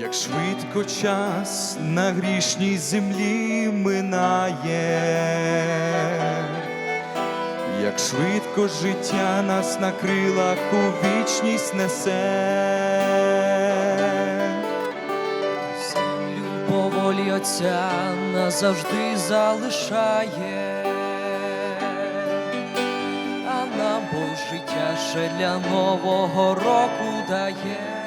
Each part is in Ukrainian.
Як швидко час на грішній землі минає, як швидко життя нас на крилах у вічність несе. Землю по волі Отця назавжди залишає, а нам Бог життя ще для нового року дає.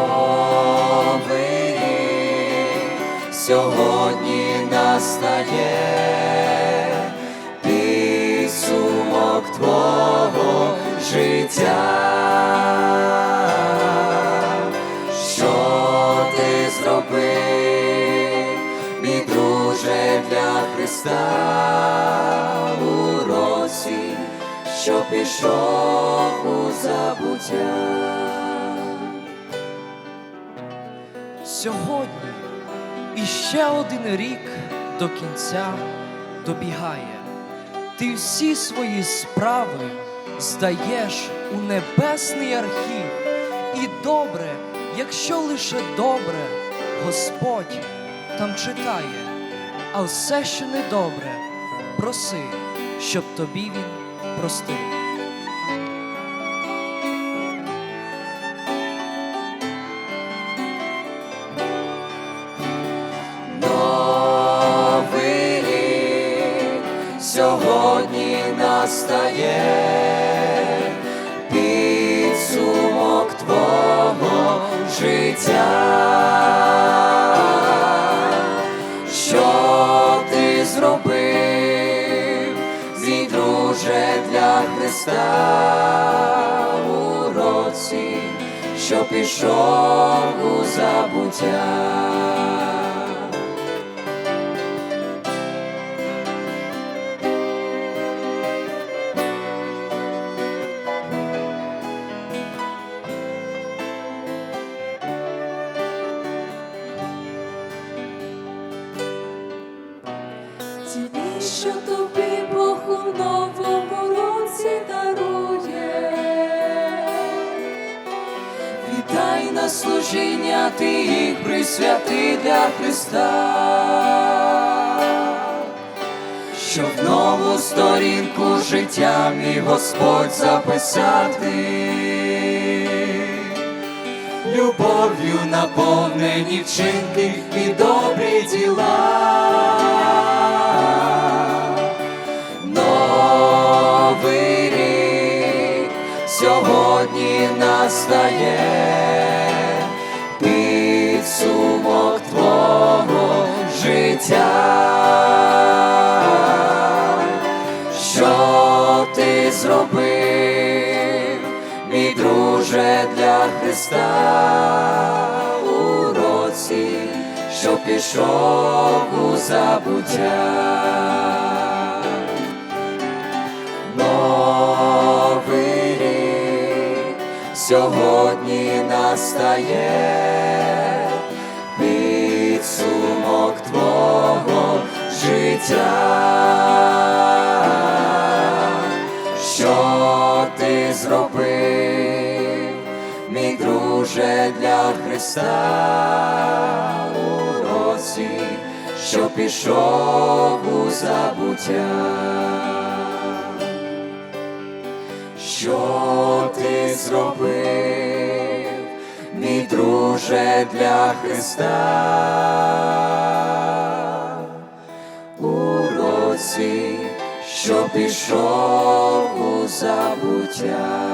Новий сьогодні настає підсумок твого життя. Що ти зробив, мій друже для Христа у році, що пішов у забуття. Сьогодні іще один рік до кінця добігає. Ти всі свої справи здаєш у небесний архів. І добре, якщо лише добре, Господь там читає, а все, що недобре, проси, щоб тобі він простив. Сьогодні настає підсумок твого життя. Що ти зробив, мій друже для Христа у році, що пішов у забуття. Що тобі Бог у новому році дарує, Віддай на служіння, ти їх присвяти для Христа, щоб нову сторінку життя мій Господь записати, любов'ю наповнені вчинки і добрі діла. Настає підсумок твого життя. Що ти зробив, мій друже для Христа у році, що пішов у забуття. Сьогодні настає підсумок твого життя. Що ти зробив, мій друже для Христа у році, що пішов у забуття. Що ти зробив, мій друже для Христа у році, що пішов у забуття.